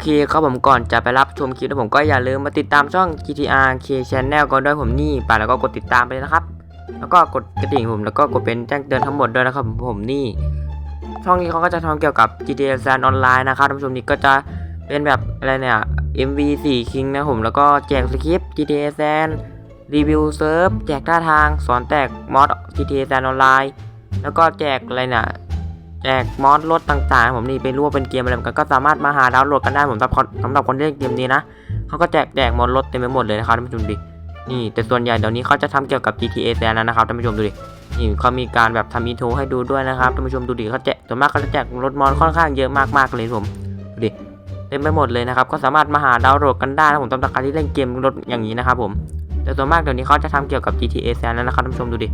เคครับผมก่อนจะไปรับชมคลิปนะผมก็อย่าลืมมาติดตามช่อง GTR K Channel กันด้วยผมนี่ไปแล้วก็กดติดตามไปเลยนะครับ แล้วก็กดกระดิ่งผมแล้วก็กดเป็นแจ้งเตือนทั้งหมดด้วยนะครับผมผมนี่ ช่องนี้เขาก็จะทำเกี่ยวกับ GTA San Online นะครับท่านผู้ชมนี่ก็จะเป็นแบบอะไรเนี่ย MV 4 King นะผมแล้วก็แจกสคริปต์ GTA San รีวิวเซิร์ฟแจกท่าทางสอนแตกมอด GTA San Online แล้วก็แจกอะไรเนี่ย แจกมอดรถต่างๆ ผมนี่ไปรู้ว่าเป็นเกมอะไรเหมือนกันก็สามารถมาหาดาวน์โหลดกันได้ผมสำหรับสำหรับคนที่เล่นเกมนี้นะเขาก็แจกแจกมอดรถเต็มไปหมดเลยนะครับท่านผู้ชมดินี่แต่ส่วนใหญ่เดี๋ยวนี้เขาจะทำเกี่ยวกับ GTA San แล้วนะครับท่านผู้ชมดูดินี่เขามีการแบบทำอินโทรให้ดูด้วยนะครับท่านผู้ชมดูดิเขาแจกส่วนมากเขาจะแจกรถมอดค่อนข้างเยอะมากๆเลยผมดูดิเต็มไปหมดเลยนะครับก็สามารถมาหาดาวน์โหลดกันได้นะผมสำหรับใครที่เล่นเกมรถอย่างนี้นะครับผมแต่ส่วนมากเดี๋ยวนี้เขาจะทำเกี่ยวกับ GTA San แล้วนะครับท่านผู้ชมดูดิ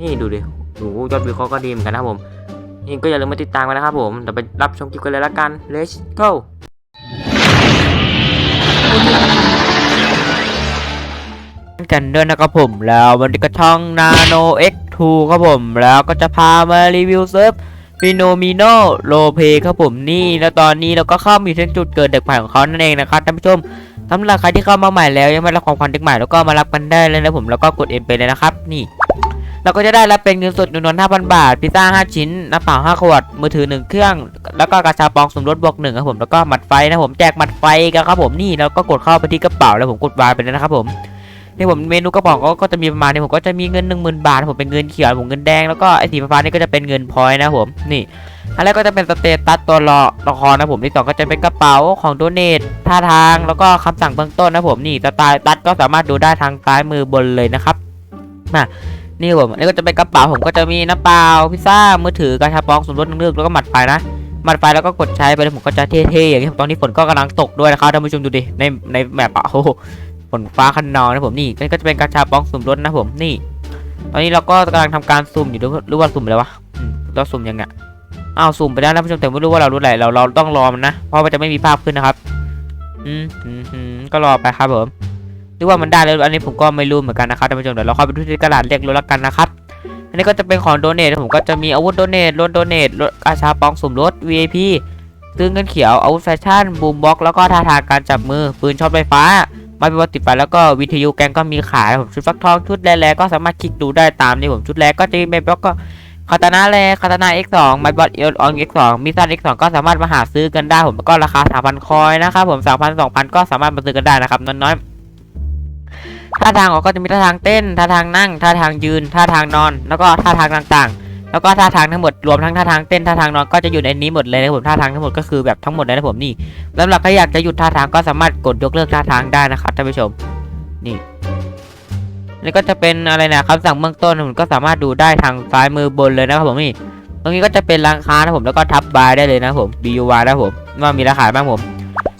นี่ดูดิโอ้ยอดวิวเขาก็ดีเหมือนกันนะครั บผมนี่ก็อย่าลืมมาติดตามกันนะครับผมเดี๋ยวไปรับชมคลิปกันเลยละกัน let's go กันด้วยนะครับผมแล้ววันนี้ก็ช่อง Nano X2 ครับผมแล้วก็จะพามารีวิวเซิร์ฟฟิโนมิโนโลเพครับผมนี่แล้วตอนนี้เราก็เข้ามาอยู่ที่จุดเกิดเด็กใหม่ของเขานั่นเองนะครับท่านผู้ชมสำหรับใครที่เข้ามาใหม่แล้วยังไม่รับของขวัญเด็กใหม่แล้วก็มารับกันได้เลยนะผมแล้วก็กดเอ็นไปเลยนะครับนี่ เราก็จะได้รับเป็นเงินสดจำนวน5,000 บาท พิซซ่า 5 ชิ้น น้ำเปล่า 5 ขวด มือถือ 1 เครื่อง แล้วก็กระชาปองสมรสบวกหนึ่งครับผม แล้วก็หมัดไฟนะผม แจกหมัดไฟกันครับผม นี่แล้วก็กดเข้าไปที่กระเป๋าแล้วผมกดวางไปเลยนะครับผมนี่ผมเมนูกระป๋องก็จะมีประมาณนี้ผมก็จะมีเงิน 10,000 บาท ผมเป็นเงินเขียวผมเงินแดง แล้วก็ไอสีฟ้าๆนี่ก็จะเป็นเงินพอยต์นะผม นี่อันแรกก็จะเป็นสเตตัสตัวละละครนะผมที่สองก็จะเป็นกระเป๋าของโดเนทท่าทาง แล้วก็คำสั่งเบื้องต้นนะผม นี่สไตล์ตัดก็สามารถดูได้ทางซ้ายมือบนเลยนะครับมา นี่ผมอันนี้ก็จะเป็นกระเป๋าผมก็จะมีน้ำเปล่าพิซซ่ามือถือกระชาปองสมรสนึกแล้วก็หมัดไฟนะหมัดไฟแล้วก็กดใช้ไปเลยผมก็จะเท่ๆอย่างนี้ตอนนี้ฝนก็กำลังตกด้วยนะครับท่านผู้ชมดูดิในในแมปอะโอ้โหฝนฟ้าคันนองนะผมนี่นี่ก็จะเป็นกระชาปองสมรสนะผมนี่ ตอนนี้เราก็กำลังทำการซูมอยู่ด้วยรู้ว่าซูมไปแล้ววะเราซูมยังไงอ้าวซูมไปแล้วนะผู้ชมแต่ไม่รู้ว่าเรารู้อะไรเราเราต้องรอมันนะเพราะมันจะไม่มีภาพขึ้นนะครับอืมอืมก็รอไปครับผม หรือว่ามันได้แล้วอันนี้ผมก็ไม่รู้เหมือนกันนะครับท่านผู้ชมเดี๋ยวเราเข้าไปดูที่กระดาษเรียกรถละกันนะครับอันนี้ก็จะเป็นของโดเนทผมก็จะมีอาวุธโดเนทรถโดเนทรถอาชาปองสุ่มรถ VIP ซื้อเงินเขียวอาวุธแฟชั่นบูมบ็อกแล้วก็ท่าทางการจับมือปืนช็อตไฟฟ้าไม้เป็นวัตติดไฟแล้วก็วิทยุแกงก็มีขายผมชุดฟักทองชุดแร่ๆก็สามารถคลิกดูได้ตามนี่ผมชุดแรกก็จะมีเมบล็อกก็คาตานาแรคาตานา X2 ไมบอทเอลออน X2 มิซัน X2 ก็สามารถมาหาซื้อกันได้ผมก็ราคา 3,000 คอยนะครับผม 3,000 2,000 ก็สามารถมาซื้อกันได้นะครับน้อยๆ ท่าทางก็จะมีท่าทางเต้น ท่าทางนั่ง ท่าทางยืน ท่าทางนอน แล้วก็ท่าทางต่างๆ แล้วก็ท่าทางทั้งหมด รวมทั้งท่าทางเต้น ท่าทางนอน ก็จะอยู่ในนี้หมดเลยนะผม ท่าทางทั้งหมดก็คือแบบทั้งหมดเลยนะผมนี่สำหรับใครอยากจะหยุดท่าทางก็สามารถกดยกเลิกท่าทางได้นะครับท่านผู้ชม นี่นี่ก็จะเป็นอะไรนะคำสั่งเบื้องต้นผมก็สามารถดูได้ทางซ้ายมือบนเลยนะครับผมนี่ ตรงนี้ก็จะเป็นร้านค้านะผม แล้วก็ทับบายได้เลยนะผม B U Y นะผม ว่ามีราคาบ้างผม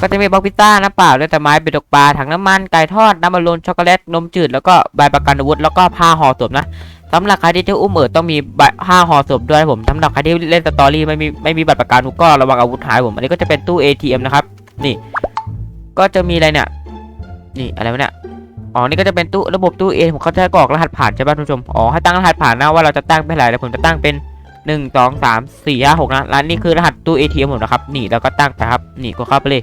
ก็จะมีบล็อกพิซซ่าน้ำเปล่าเลือดแต่ไม้เป็ดตกปลาถังน้ำมันไก่ทอดน้ำมันลนช็อกโกแลตนมจืดแล้วก็ใบประกันอาวุธแล้วก็ผ้าห่อศพนะสำหรับใครที่จะอุ้มเอิดต้องมีใบผ้าห่อศพด้วยผมสำหรับใครที่เล่นสตอรี่ไม่มีไม่มีบัตรประกันก็ระวังอาวุธหายผมอันนี้ก็จะเป็นตู้ ATM นะครับนี่ ก็จะมีอะไรเนี่ยนี่อะไรวะเนี่ยอ๋อนี่ก็จะเป็นตู้ระบบตู้เอผมเขาจะกรอกรหัสผ่านใช่ป่ะท่านผู้ชมอ๋อให้ตั้งรหัสผ่านนะว่าเราจะตั้งเป็นอะไรแล้วผมจะตั้งเป็นหนึ่งสองสามสี่ห้าหกนะแล้วนี่คือรหัสตู้ ATM ผมนะครับนี่เราก็ตั้งไปครับนี่ก็เข้าไปเลย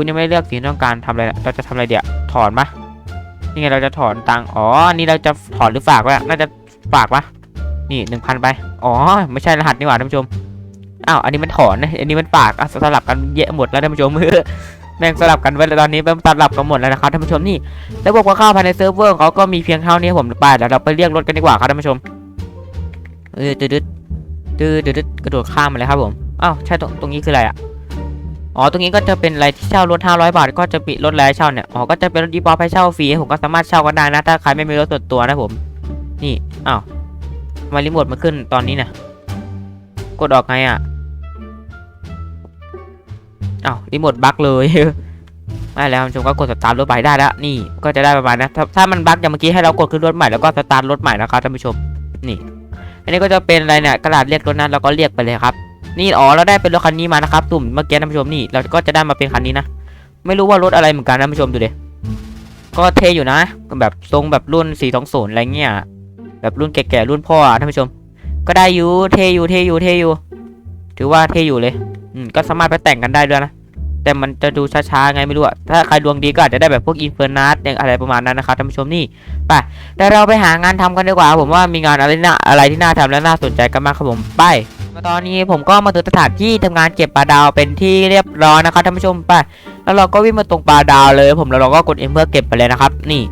คุณยังไม่เลือกสิ่งต้องการทำอะไร เราจะทำอะไรเดี๋ยวถอนปะนี่ไงเราจะถอนตังค์อ๋ออันนี่เราจะถอนหรือฝากวะน่าจะฝากปะนี่หนึ่งพันไป อ๋อ ไม่ใช่รหัสนี่หว่าท่านผู้ชม อ้าว อันนี้มันถอนนะ อันนี้มันฝากอะสลับกันเยอะหมดแล้วท่านผู้ชมแม่งสลับกันไว้แล้วตอนนี้เริ่มสลับกันหมดแล้วนะครับท่านผู้ชมนี่ แล้วบอกว่าข้าวภายในเซิร์ฟเวอร์เขาก็มีเพียงเท่านี้ผมไปเดี๋ยวเราไปเรียกรถกันดีกว่าครับท่านผู้ชม เออดืดดืดดืดกระโดดข้ามมาเลยครับผม อ้าว ใช่ตรงตรงนี้คืออะไรอะ อ๋อ ตรงนี้ก็จะเป็นอะไรที่เช่ารถ500 บาท ก็จะปิดรถแลเช่าเนี่ย อ๋อ ก็จะเป็นรถดีบอให้เช่าฟรี ผมก็สามารถเช่ากันได้นะ ถ้าใครไม่มีรถส่วนตัวนะผม นี่ อ้าวมารีโมทมาขึ้นตอนนี้นี่ยกดออกไงอะอ้าวรีโมทบั๊กเลยไม่แล้วคุณผู้ชมก็กดสตาร์ทรถไปได้แล้ว นี่ ก็จะได้ประมาณนะ ถ้าถ้ามันบั๊กอย่างเมื่อกี้ให้เรากดขึ้นรถใหม่แล้วก็สตาร์ทรถใหม่นะครับท่านผู้ชม นี่ อันนี้ก็จะเป็นอะไรเนี่ย กระดาษเรียกรถนั้นเราก็เรียกไปเลยครับ นี่อ๋อเราได้เป็นรถคันนี้มานะครับตุ่มเมื่อกี้ท่านผู้ชมนี่เราก็จะได้มาเป็นคันนี้นะไม่รู้ว่ารถอะไรเหมือนกันท่านผู้ชมดูเดิก็เทอยู่นะ แบบทรงแบบรุ่น4 2 0องโสนอะไรเงี้ยแบบรุ่นแก่ๆรุ่นพ่ออะท่านผู้ชม ก็ได้อยู่เทอยู่เทอยู่เทอยู่ ถือว่าเทอยู่เลยอืมก็สามารถไปแต่งกันได้ด้วยนะแต่มันจะดูช้าๆไงไม่รู้อะถ้าใครดวงดีก็อาจจะได้แบบพวกอินเฟอร์นัสอย่างอะไรประมาณนั้นนะครับท่านผู้ชมนี่ไปแต่เราไปหางานทำกันดีกว่า ผมว่ามีงานอะไรน่าอะไรที่น่าทำและน่าสนใจกันมากครับผมไป ตอนนี้ผมก็มาถึงสถานที่ทำงานเก็บปลาดาวเป็นที่เรียบร้อยนะครับท่านผู้ชมไปแล้วเราก็วิ่งมาตรงปลาดาวเลย ผมแล้วเราก็กดเอ็มเพื่อเก็บไปเลยนะครับ นี่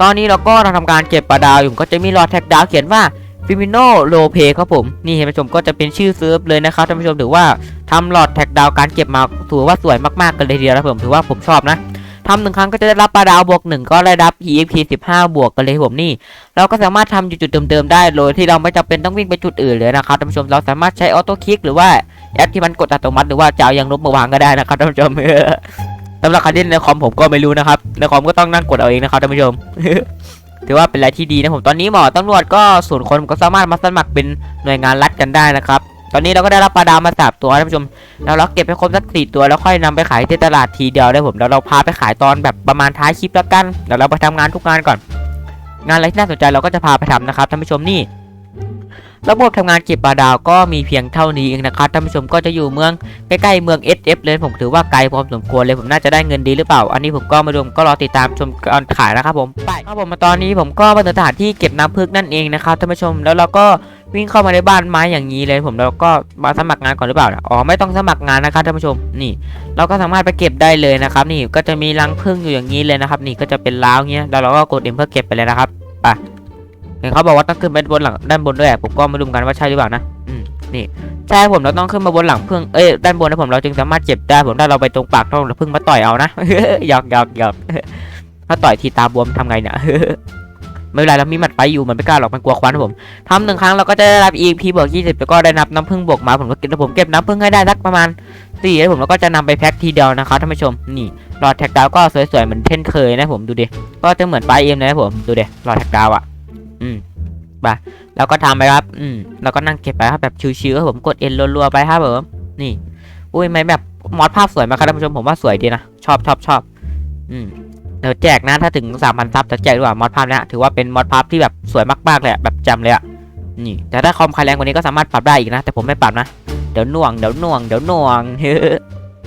ตอนนี้เราก็ทำการเก็บปลาดาวอยู่ก็จะมีหลอดแท็กดาวเขียนว่าฟิมิโนโลเพครับผมนี่เห็นไหมชมก็จะเป็นชื่อเซิร์ฟเลยนะครับท่านผู้ชมถือว่าทำหลอดแท็กดาวการเก็บมาถือว่าสวยมากๆกันเลยทีเดียวนะผมถือว่าผมชอบนะ ทำหนึ่งครั้งก็จะได้รับปลาดาวบวกหนึ่งก็ได้รับ EXP 15บวกกันเลยผมนี่ เราก็สามารถทำอยู่จุดเดิมๆได้โดยที่เราไม่จำเป็นต้องวิ่งไปจุดอื่นเลยนะครับท่านผู้ชมเราสามารถใช้ออโต้คลิกหรือว่าแอปที่มันกดอัตโนมัติหรือว่าจะเอายางลบมาวางก็ได้นะครับท่านผู้ชมสำหรับครที่ในคอมผมก็ไม่รู้นะครับในคอมก็ต้องนั่งกดเอาเองนะครับท่านผู้ชมถือว่าเป็นอะไรที่ดีนะผมตอนนี้หมอตำรวจก็ส่วนคนก็สามารถมาสมัครเป็นหน่วยงานรัฐกันได้นะครับ อนนี้เราก็ได้รับปลาดาวมาสามตัวท่านผู้ชมแล้วเราเก็บให้ครบสักสี่ตัวแล้วค่อยนำไปขายที่ตลาดทีเดียวได้ผมแล้วเราพาไปขายตอนแบบประมาณท้ายคลิปแล้วกันเดี๋ยวเราไปทำงานทุกงานก่อน งานอะไรที่น่าสนใจเราก็จะพาไปทำนะครับท่านผู้ชมนี่ระบบทำงานเก็บปลาดาวก็มีเพียงเท่านี้เองนะครับท่านผู้ชมก็จะอยู่เมืองใกล้ๆเมือง SF เลยผมถือว่าไกลพอสมควรเลยผมน่าจะได้เงินดีหรือเปล่า อันนี้ผมก็มาดูก็รอติดตามชมการขายนะครับผมไปครับผมมาตอนนี้ผมก็มาถึงสถานที่เก็บน้ำพึกนั่นเองนะครับท่านผู้ชมแล้วเราก็ วิ่งเข้ามาในบ้านไม้อย่างนี้เลยผมแล้วก็มาสมัครงานก่อนหรือเปล่าอ๋อไม่ต้องสมัครงานนะครับท่านผู้ชมนี่ เราก็สามารถไปเก็บได้เลยนะครับ นี่ก็จะมีรังผึ้งอยู่อย่างนี้เลยนะครับ นี่ก็จะเป็นล้าวเงี้ยแล้วเราก็กดเอ็มเพื่อเก็บไปเลยนะครับไปเห็นเขาบอกว่าต้องขึ้นไปบนหลังด้านบนด้วยผมก็ไม่รู้กันว่าใช่หรือเปล่านะอืมนี่ใช่ผมเราต้องขึ้นมาบนหลังผึ้งเอ้ยด้านบนนะผมเราจึงสามารถเก็บได้ผมถ้าเราไปตรงปากต้องผึ้งมาต่อยเอานะหยอกหยอกหยอกถ้าต่อยทีตาบวมทำไงเนี่ย ไม่เป็นไรเรามีหมัดไฟอยู่มันไม่กล้าหรอกมันกลัวควันครับผมทำหนึ่งครั้งเราก็จะได้รับ EP บวก20แล้วก็ได้นับน้ำผึ้งบวกมาผมก็เก็บผมเก็บน้ำผึ้งให้ได้สักประมาณสี่แล้วผมแล้วก็จะนำไปแพ็คทีเดียวนะครับท่านผู้ชมนี่หลอดแท็กดาวก็สวยๆเหมือนเช่นเคยนะผมดูดิก็จะเหมือนปลายเอ็มเลยนะผมดูดิหลอดแท็กดาวอะ อืมไปแล้วก็ทำไปครับ อืมแล้วก็นั่งเก็บไปครับแบบชิวๆครับผมกดเอ็นรัวๆไปครับผมนี่ อุ้ยไม่แบบมอดภาพสวยมากครับท่านผู้ชมผมว่าสวยดีนะชอบชอบชอบอืม เดี๋ยวแจกนะถ้าถึงสามพันซับจะแจกด้วยมอดภาพนี้ถือว่าเป็นมอดภาพที่แบบสวยมากๆเลยแบบจำเลยอะนี่แต่ถ้าคอมใครแรงกว่านี้ก็สามารถปรับได้อีกนะ แต่ผมไม่ปรับนะ เดี๋ยวน่วงเดี๋ยวน่วงเดี๋ยวน่วง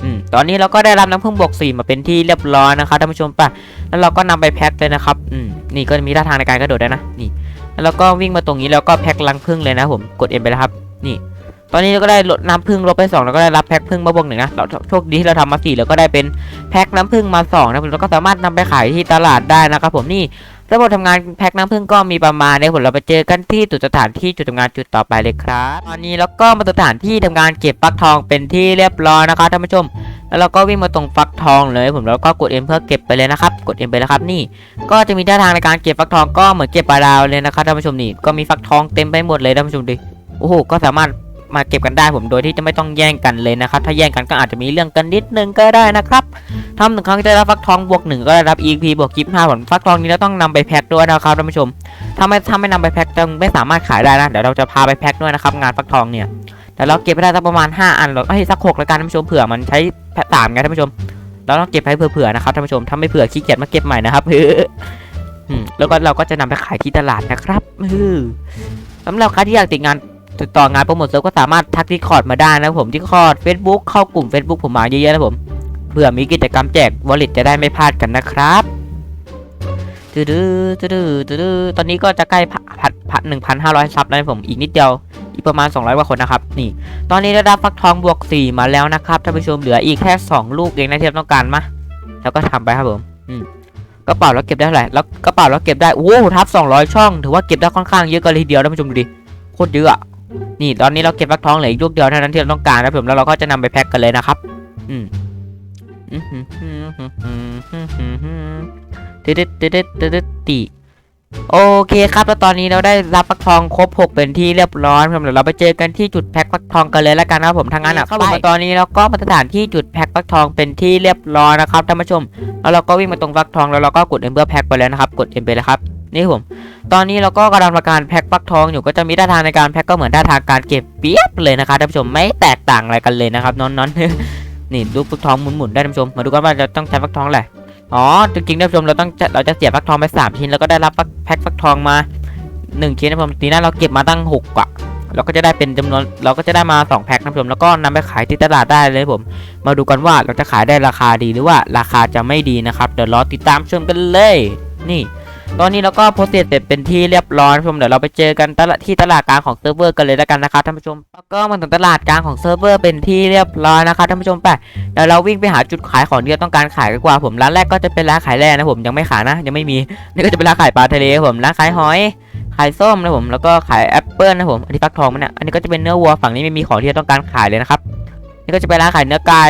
อืมตอนนี้เราก็ได้รับน้ำผึ้งบวกสี่มาเป็นที่เรียบร้อยนะครับท่านผู้ชมป่ะแล้วเราก็นำไปแพ็คเลยนะครับอืมนี่ก็มีท่าทางในการกระโดดได้นะนี่ แล้วเราก็วิ่งมาตรงนี้แล้วก็แพ็คลังผึ้งเลยนะผมกดเอ็มไปแล้วครับ นี่ ตอนนี้เราก็ได้ลดน้ำผึ้งลบไปสองแล้วก็ได้รับแพ็คผึ้งมาบวกหนึ่งนะเราโชคดีที่เราทำมาสี่แล้วก็ได้เป็นแพ็คน้ำผึ้งมาสองนะผมแล้วก็สามารถนำไปขายที่ตลาดได้นะครับผมนี่ระบบทำงานแพ็คน้ำผึ้งก็มีประมาณนี้ผมเราไปเจอกันที่จุดสถานที่จุดทำงานจุดต่อไปเลยครับตอนนี้แล้วก็มาสถานที่ทำงานเก็บฟักทองเป็นที่เรียบร้อยนะครับท่านผู้ชมแล้วเราก็วิ่งมาตรงฟักทองเลย ผมแล้วก็กด M เพื่อเก็บไปเลยนะครับ กด M ไปแล้วครับนี่ ก็จะมีท่าทางในการเก็บฟักทองก็เหมือนเก็บปลาดาวเลยนะครับท่านผู้ชมนี่ก็มีฟักทองเต็มไปหมดเลยท่านผู้ชมดิโอ้โหก็สามารถ มาเก็บกันได้ผมโดยที่จะไม่ต้องแย่งกันเลยนะครับ ถ้าแย่งกันก็อาจจะมีเรื่องกันนิดนึงก็ได้นะครับทำหนึ่งครั้งจะได้รับฟักทองบวกหนึ่งก็ได้รับ EP บวกกิฟต์ห้าผลฟักทองนี้เราต้องนำไปแพ็คด้วยนะครับท่านผู้ชม ถ้าไม่ถ้าไม่นำไปแพ็คจะไม่สามารถขายได้นะ เดี๋ยวเราจะพาไปแพ็คด้วยนะครับงานฟักทองเนี่ยแต่เราเก็บไปได้สักประมาณ 5 อันหรอกเอ้สักหกแล้วกันท่านผู้ชมเผื่อมันใช้สามไงท่านผู้ชม เราต้องเก็บให้เผื่อๆนะครับท่านผู้ชมถ้าไม่เผื่อขี้เกียจมาเก็บใหม่นะครับอืมแล้วก็เราก็จะนำไปขายที่ตลาดนะครับอือสำหรับใครที่อยากติดงาน ติดต่องานโปรโมทเซิร์ฟก็สามารถทักที่คอร์ดมาได้นะผมที่คอร์ด Facebook เข้ากลุ่ม Facebook ผมมาเยอะๆนะผมเผื่อมีกิจกรรมแจกวอลเล็ตจะได้ไม่พลาดกันนะครับตื้อตื้อตื้อตอตอนนี้ก็จะใกล้พันพันหนึ่งพันห้าร้อยซับแล้วนะผมอีกนิดเดียวอีกประมาณ 200กว่าคนนะครับนี่ ตอนนี้ได้รับฟักทองบวก 4 มาแล้วนะครับท่านผู้ชมเหลืออีกแค่ 2 ลูกเองนะที่เราต้องการมาแล้วก็ทำไปครับผมอืมกระเป๋าเราเก็บได้เท่าไหร่แล้วกระเป๋าเราเก็บได้โอ้โหทับ200 ช่อง ถือว่าเก็บได้ค่อนข้างเยอะกันเลยทีเดียวท่านผู้ชมดูดิโคตรเยอะ นี่ตอนนี้เราเก็บฟักทองเหลืออีกลูกเดียวเท่านั้นที่เราต้องการนะผมแล้วเราก็จะนำไปแพ็คกันเลยนะครับ อืมติดติดติดติดติดติโอเคครับแล้วตอนนี้เราได้รับฟักทองครบ 6 เป็นที่เรียบร้อยครับเดี๋ยวเราไปเจอกันที่จุดแพ็คฟักทองกันเลยแล้วกันนะครับผมทางนั้นอะเข้ามาตอนนี้เราก็มาสถานที่จุดแพ็คฟักทองเป็นที่เรียบร้อยนะครับท่านผู้ชมแล้วเราก็วิ่งมาตรงฟักทองแล้วเราก็กดเอ็มเบอร์แพ็คไปแล้วนะครับ กดเอ็มไปแล้วครับ นี่ผม ตอนนี้เราก็กำลังทำการแพ็คฟักทองอยู่ก็จะมีท่าทางในการแพ็คก็เหมือนท่าทางการเก็บเปียบเลยนะครับท่านผู้ชมไม่แตกต่างอะไรกันเลยนะครับนอนๆนี่ลูกฟักทองหมุนๆได้ท่านผู้ชมมาดูกันว่าจะต้องใช้ฟักทองแหละอ๋อจริงๆท่านผู้ชมเราต้องเราจะเสียฟักทองไปสามชิ้นแล้วก็ได้รับแพ็คฟักทองมาหนึ่งชิ้นนะผมทีนั้นเราเก็บมาตั้งหกอะเราก็จะได้เป็นจำนวนเราก็จะได้มาสองแพ็คนะผู้ชมแล้วก็นำไปขายที่ตลาดได้เลยผม มาดูกันว่าเราจะขายได้ราคาดีหรือว่าราคาจะไม่ดีนะครับเดี๋ยวรอติดตามชมกันเลย นี่ ตอนนี้เราก็โพสต์เสร็จเป็นที่เรียบร้อยท่านผู้ชมเดี๋ยวเราไปเจอกันตลาดที่ตลาดกลางของเซิร์ฟเวอร์กันเลยแล้วกันนะครับท่านผู้ชมแล้วก็มาถึงตลาดกลางของเซิร์ฟเวอร์เป็นที่เรียบร้อยนะครับท่านผู้ชมไปเดี๋ยวเราวิ่งไปหาจุดขายของที่เราต้องการขายกันกว่าผมร้านแรกก็จะเป็นร้านขายแร่นะผมยังไม่ขายนะ ยังไม่มีนี่ก็จะเป็นร้านขายปลาทะเลผมร้านขายหอยขายส้มนะผมแล้วก็ขายแอปเปิลนะผมอันนี้ฟักทองมันเนี่ยอันนี้ก็จะเป็นเนื้อวัวฝั่งนี้ไม่มีของที่เราต้องการขายเลยนะครับนี่ก็จะเป็นร้านขายเนื้อไก่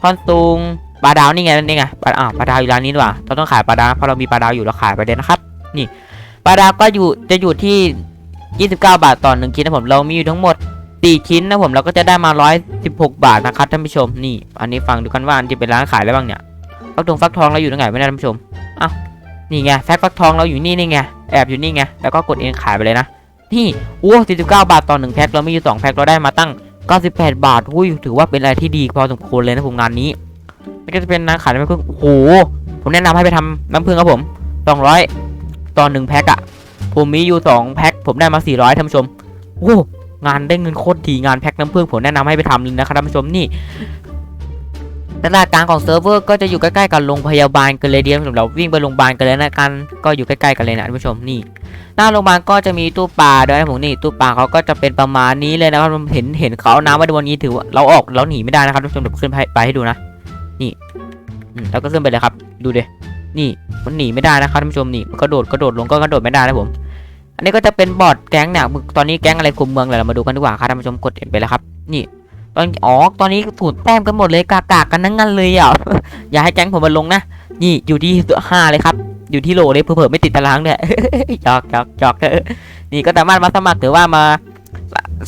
ทอนซุง ปลาดาวนี่ไงนี่ไงปลาอ่าวปลาดาวอยู่ร้านนี้ดีกว่าเราต้องขายปลาดาวเพราะเรามีปลาดาวอยู่เราขายไปเลยนะครับ นี่ปลาดาวก็อยู่จะอยู่ที่ 29 บาทต่อหนึ่งชิ้นนะผมเรามีอยู่ทั้งหมด4ชิ้นนะผมเราก็จะได้มา 116 บาทนะครับท่านผู้ชมนี่ อันนี้ฟังดูกันว่าอันที่เป็นร้านขายอะไรบ้างเนี่ยฟักทองฟักทองเราอยู่ตรงไหนไม่ได้ท่านผู้ชมอ้าวนี่ไงแฟกฟักทองเราอยู่นี่นี่ไงแอบอยู่นี่ไงแล้วก็กดเองขายไปเลยนะนี่โอ้49 บาทต่อหนึ่งแพ็คเรามีอยู่สองแพ็คเราได้มาตั้ง 98 บาทอุ้ยถือว่าเป็นอะไรที่ดีพอสมควรเลยนะผมงานนี้ นี่ก็จะเป็นร้านขายน้ำผึ้งโอ้โหผมแนะนำให้ไปทำน้ำผึ้งครับผม200ต่อหนึ่งแพ็คอะผมมีอยู่2แพ็คผมได้มา400ท่านผู้ชมโอ้งานได้เงินโคตรดีงานแพ็คน้ำผึ้งผมแนะนำให้ไปทำเลยนะครับท่านผู้ชมนี่ตลาดกลางของเซิร์ฟเวอร์ก็จะอยู่ใกล้ๆกับโรงพยาบาลกันเลยเดียวเราวิ่งไปโรงพยาบาลกันเลยนะกันก็อยู่ใกล้ๆกันเลยนะท่านผู้ชมนี่ หน้าโรงพยาบาลก็จะมีตู้ปลาด้วยนะผมนี่ตู้ปลาเขาก็จะเป็นประมาณนี้เลยนะครับผมเห็นเห็นเขาน้ำมาดูวันนี้ถือว่าเราออกเราหนีไม่ได้นะครับท่านผู้ชมเดี๋ยวขึ้นไปให้ดูนะ นี่อืมแล้วก็ขึ้นไปเลยครับ ดูเดนี่มันหนีไม่ได้นะครับท่านผู้ชมนี่มันกระโดดกระโดดลงก็กระโดดไม่ได้นะผม อันนี้ก็จะเป็นบอร์ดแก๊งเนี่ยตอนนี้แก๊งอะไรคุมเมืองเลยเรามาดูกันดีกว่าครับท่านผู้ชมกดเห็นไปแล้วครับ นี่ตอนอ๋อตอนนี้สูตรแต้มกันหมดเลยกากๆกันทั้งนั้นเลยอะอย่าให้แก๊งผมมาลงนะนี่อยู่ที่ห้าเลยครับอยู่ที่โหลเลยเผื่อๆไม่ติดตารางเนี่ยจอกจอกจอกนี่ก็สามารถมาสมัครหรือว่ามา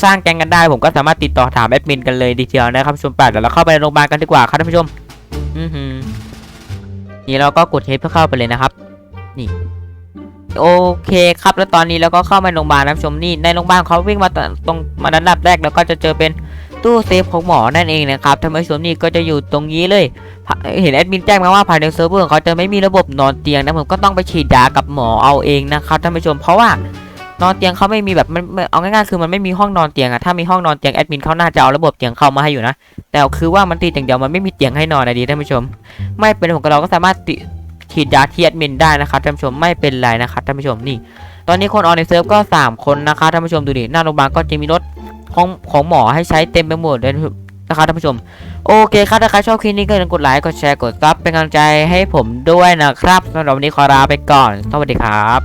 สร้างแก๊งกันได้ผมก็สามารถติดต่อถามแอดมินกันเลยดีเทียวนะครับชมแปดเดี๋ยวเราเข้าไปในโรงพยาบาลกันดีกว่าครับท่านผู้ชม อือหือนี่เราก็กดเทปเพื่อเข้าไปเลยนะครับ นี่ โอเคครับ แล้วตอนนี้เราก็เข้ามาโรงพยาบาลนะผู้ชมนี่ในโรงพยาบาลเขาวิ่งมาตรงมาด้านดับแรกแล้วก็จะเจอเป็นตู้เซฟของหมอนั่นเองนะครับท่านผู้ชมนี่ก็จะอยู่ตรงนี้เลย เห็นแอดมินแจ้งมาว่าภายในเซิร์ฟเวอร์ของเขาจะไม่มีระบบนอนเตียงนะผมก็ต้องไปฉีดยากับหมอเอาเองนะครับท่านผู้ชมเพราะว่า นอนเตียงเขาไม่มีแบบมันเอาง่ายๆคือมันไม่มีห้องนอนเตียงอะถ้ามีห้องนอนเตียงแอดมินเขาน่าจะเอาระบบเตียงเข้ามาให้อยู่นะแต่คือว่ามันติดอย่างเดียวมันไม่มีเตียงให้นอนนะดีท่านผู้ชม ไม่เป็นผมกับเราก็สามารถติฉีดยาที่แอดมินได้นะครับท่านผู้ชมไม่เป็นไรนะครับท่านผู้ชมนี่ ตอนนี้คนออนในเซิร์ฟก็ 3 คนนะครับท่านผู้ชมดูดิหน้าโรงพยาบาลก็จะมีรถของของหมอให้ใช้เต็มไปหมดเลยนะครับท่านผู้ชม โอเคครับถ้าใครชอบคลิปนี้ก็อย่าลืมกดไลค์กดแชร์กดซับเป็นกำลังใจให้ผมด้วยนะครับสำหรับวันนี้ขอลาไปก่อน สวัสดีครับ